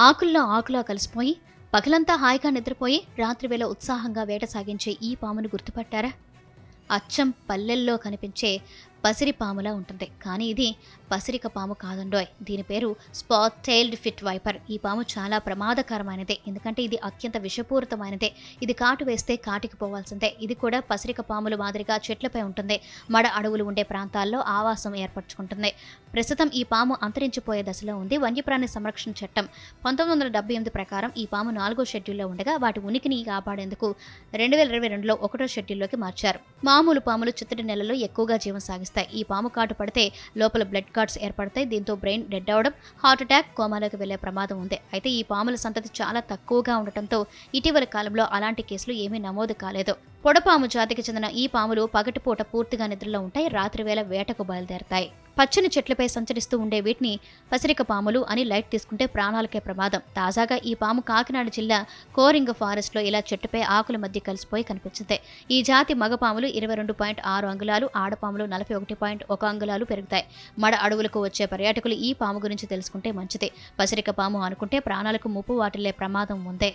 ఆకుల్లో ఆకులా కలిసిపోయి పగలంతా హాయిగా నిద్రపోయి రాత్రివేళ ఉత్సాహంగా వేట సాగించే ఈ పామును గుర్తుపట్టారా? అచ్చం పల్లెల్లో కనిపించే పసిరి పాములా ఉంటుంది. కానీ ఇది పసిరిక పాము కాదండోయ్. దీని పేరు స్పాట్ టైల్డ్ ఫిట్ వైపర్. ఈ పాము చాలా ప్రమాదకరమైనదే. ఎందుకంటే ఇది అత్యంత విషపూరితమైనదే. ఇది కాటు వేస్తే కాటికి పోవాల్సిందే. ఇది కూడా పసిరిక పాముల మాదిరిగా చెట్లపై ఉంటుంది. మడ అడవులు ఉండే ప్రాంతాల్లో ఆవాసం ఏర్పరచుకుంటుంది. ప్రస్తుతం ఈ పాము అంతరించిపోయే దశలో ఉంది. వన్యప్రాణి సంరక్షణ చట్టం పంతొమ్మిది వందల డెబ్బై ఎనిమిది ప్రకారం ఈ పాము నాలుగో షెడ్యూల్లో ఉండగా వాటి ఉనికిని కాపాడేందుకు రెండు వేల ఇరవై రెండులో ఒకటో షెడ్యూల్లోకి మార్చారు. మామూలు పాములు చిత్తడి నెలలో ఎక్కువగా జీవం సాగిస్తాయి. ఈ పాము కాటు పడితే లోపల బ్లడ్ కార్డ్స్ ఏర్పడతాయి. దీంతో బ్రెయిన్ డెడ్ అవడం హార్ట్ అటాక్ కోమాలోకి వెళ్ళే ప్రమాదం ఉంది. అయితే ఈ పాముల సంతతి చాలా తక్కువగా ఉండటంతో ఇటీవల కాలంలో అలాంటి కేసులు ఏమీ నమోదు కాలేదు. పొడపాము జాతికి చెందిన ఈ పాములు పగటిపూట పూర్తిగా నిద్రలో ఉంటాయి రాత్రివేళ వేటకు బయలుదేరతాయి. పచ్చని చెట్లపై సంచరిస్తూ ఉండే వీటిని పసిరిక పాములు అని లైట్ తీసుకుంటే ప్రాణాలకే ప్రమాదం. తాజాగా ఈ పాము కాకినాడ జిల్లా కోరింగ ఫారెస్ట్లో ఇలా చెట్టుపై ఆకుల మధ్య కలిసిపోయి కనిపించింది. ఈ జాతి మగపాములు ఇరవై రెండు పాయింట్ ఆరు అంగుళాలు ఆడపాములు నలభై ఒకటి పాయింట్ ఒక అంగుళాలు పెరుగుతాయి. మడ అడవులకు వచ్చే పర్యాటకులు ఈ పాము గురించి తెలుసుకుంటే మంచిది. పసిరిక పాము అనుకుంటే ప్రాణాలకు ముప్పు వాటిల్లే ప్రమాదం ఉందే.